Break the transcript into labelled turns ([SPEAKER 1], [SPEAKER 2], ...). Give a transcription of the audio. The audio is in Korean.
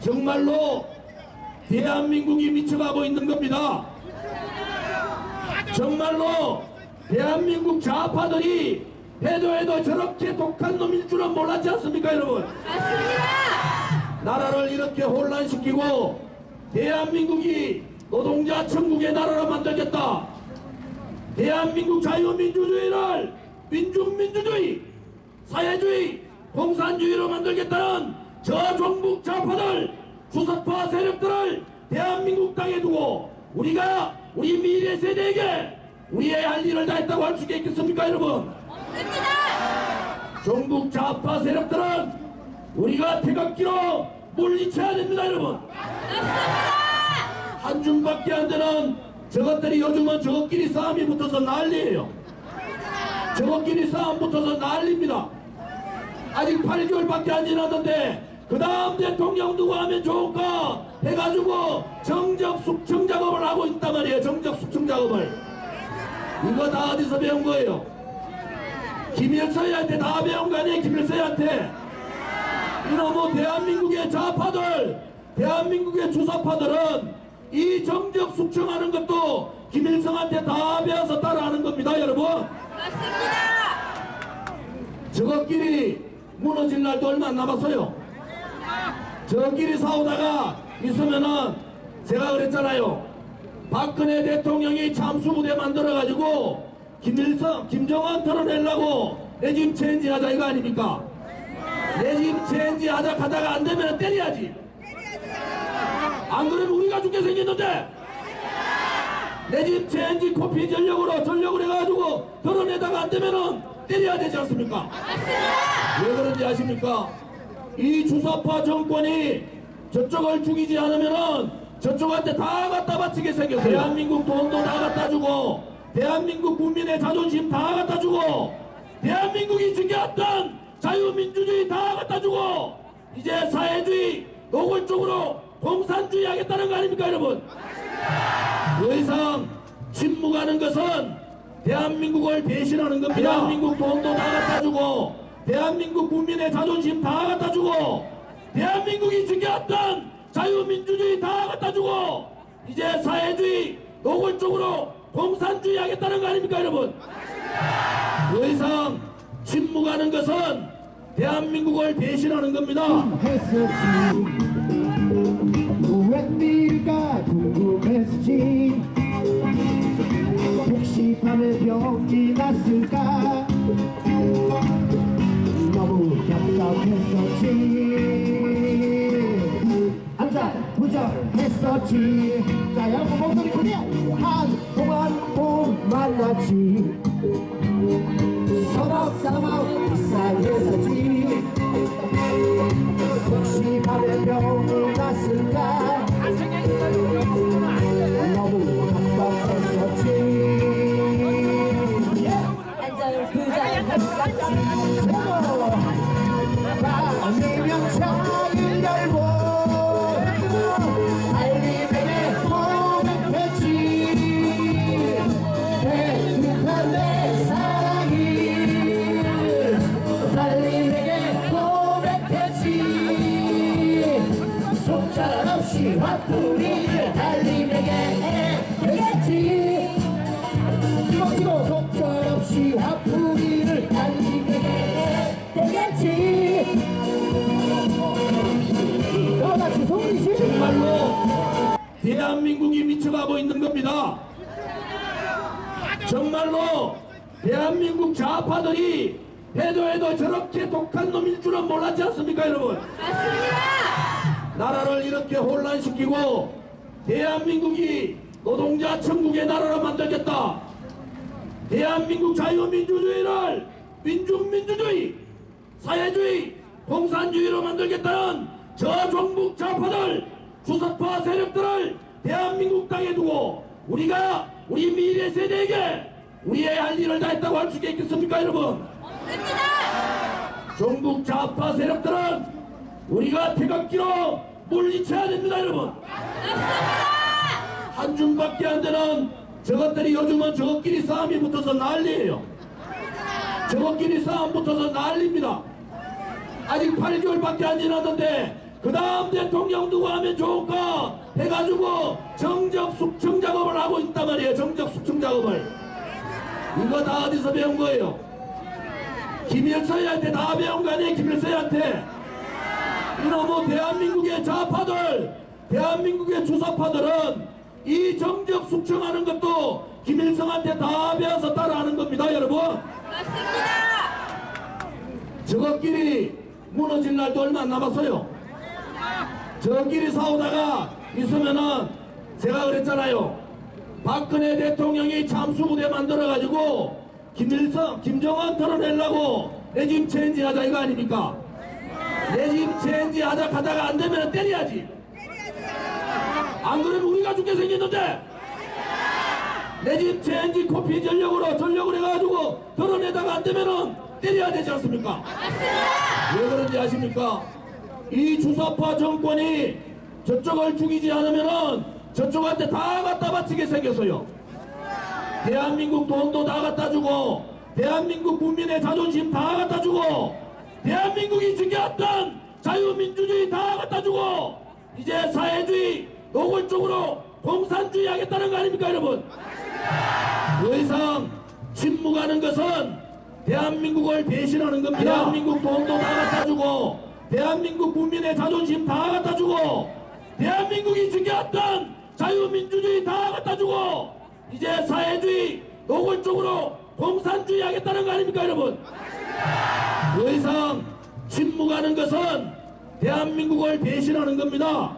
[SPEAKER 1] 정말로 대한민국이 미쳐가고 있는 겁니다. 정말로 대한민국 좌파들이 해도 해도 저렇게 독한 놈일 줄은 몰랐지 않습니까 여러분? 나라를 이렇게 혼란시키고 대한민국이 노동자 천국의 나라로 만들겠다. 대한민국 자유민주주의를 민중민주주의, 사회주의, 공산주의로 만들겠다는 저 종북 좌파들, 주석파 세력들을 대한민국 땅에 두고 우리가 우리 미래 세대에게 우리의 할 일을 다 했다고 할수 있겠습니까 여러분? 종북 좌파 세력들은 우리가 태극기로 물리쳐야 됩니다 여러분. 한 줌밖에 안 되는 저것들이 요즘은 저것끼리 싸움이 붙어서 난리예요. 저것끼리 싸움 붙어서 난립니다. 아직 8개월밖에 안 지났는데 그 다음 대통령 누구 하면 좋을까? 해가지고 정적 숙청 작업을 하고 있단 말이에요 정적 숙청 작업을. 이거 다 어디서 배운 거예요? 김일성한테 다 배운 거 아니에요 김일성한테? 이놈의 대한민국의 좌파들 대한민국의 주사파들은 이 정적 숙청하는 것도 김일성한테 다 배워서 따라하는 겁니다 여러분. 저것끼리 무너질 날도 얼마 안 남았어요 저끼리 싸우다가 있으면은 제가 그랬잖아요 박근혜 대통령이 잠수부대 만들어가지고 김일성, 김정은 털어내려고 레짐 체인지 하자 이거 아닙니까? 레짐 체인지 하자 하다가 안 되면 때려야지. 안 그러면 우리가 죽게 생겼는데 레짐 체인지 코피 전력으로 전력을 해가지고 털어내다가 안 되면은 때려야 되지 않습니까? 왜 그런지 아십니까? 이 주사파 정권이 저쪽을 죽이지 않으면은 저쪽한테 다 갖다 바치게 생겼어요. 대한민국 돈도 다 갖다 주고, 대한민국 국민의 자존심 다 갖다 주고, 대한민국이 지켜왔던 자유민주주의 다 갖다 주고, 이제 사회주의, 노골적으로 공산주의 하겠다는 거 아닙니까, 여러분? 더 이상 침묵하는 것은 대한민국을 배신하는 겁니다. 대한민국 돈도 다 갖다 주고, 대한민국 국민의 자존심 다 갖다 주고, 대한민국이 지켜왔던 자유민주주의 다 갖다 주고, 이제 사회주의, 노골적으로 공산주의 하겠다는 거 아닙니까, 여러분? 더 이상 침묵하는 것은 대한민국을 배신하는 겁니다.
[SPEAKER 2] 했었지 앉아 부정했었지. 자연고 목소리 크게 한 동안 못 만났지. 서먹 서먹
[SPEAKER 1] 대한민국이 미쳐가고 있는 겁니다. 정말로 대한민국 좌파들이 해도 해도 저렇게 독한 놈일 줄은 몰랐지 않습니까 여러분? 나라를 이렇게 혼란시키고 대한민국이 노동자 천국의 나라로 만들겠다. 대한민국 자유민주주의를 민중민주주의, 사회주의, 공산주의로 만들겠다는 저 종북 좌파들, 주석파 세력들을 대한민국 땅에 두고 우리가 우리 미래 세대에게 우리의 할 일을 다 했다고 할 수 있겠습니까 여러분? 종북 좌파 세력들은 우리가 태극기로 물리쳐야 됩니다 여러분. 한 줌밖에 안 되는 저것들이 요즘은 저것끼리 싸움이 붙어서 난리예요. 저것끼리 싸움 붙어서 난립니다. 아직 8개월밖에 안 지났는데 그 다음 대통령 누가 하면 좋을까 해가지고 정적 숙청 작업을 하고 있단 말이에요. 정적 숙청 작업을. 이거 다 어디서 배운 거예요? 김일성한테 다 배운 거 아니에요? 김일성한테. 이놈의 대한민국의 좌파들, 대한민국의 주사파들은 이 정적 숙청하는 것도 김일성한테 다 배워서 따라하는 겁니다, 여러분.
[SPEAKER 3] 맞습니다.
[SPEAKER 1] 저것끼리 무너질 날도 얼마 안 남았어요. 저끼리 싸우다가 있으면은 제가 그랬잖아요. 박근혜 대통령이 참수부대 만들어가지고 김일성, 김정은 털어내려고 레짐 체인지 하자 이거 아닙니까? 레짐 체인지 하자 가다가 안 되면 때려야지. 안 그러면 우리가 죽게 생겼는데 레짐 체인지 코피 전력으로 전력을 해가지고 털어내다가 안 되면은 때려야 되지 않습니까? 왜 그런지 아십니까? 이 주사파 정권이 저쪽을 죽이지 않으면은 저쪽한테 다 갖다 바치게 생겼어요. 대한민국 돈도 다 갖다 주고 대한민국 국민의 자존심 다 갖다 주고 대한민국이 지켜왔던 자유민주주의 다 갖다 주고 이제 사회주의 노골적으로 공산주의 하겠다는 거 아닙니까 여러분? 더 이상 침묵하는 것은 대한민국을 배신하는 겁니다. 대한민국 돈도 다 갖다 주고 대한민국 국민의 자존심 다 갖다 주고 대한민국이 지켜왔던 자유민주주의 다 갖다 주고 이제 사회주의 노골적으로 공산주의 하겠다는 거 아닙니까 여러분? 더 이상 침묵하는 것은 대한민국을 배신하는 겁니다.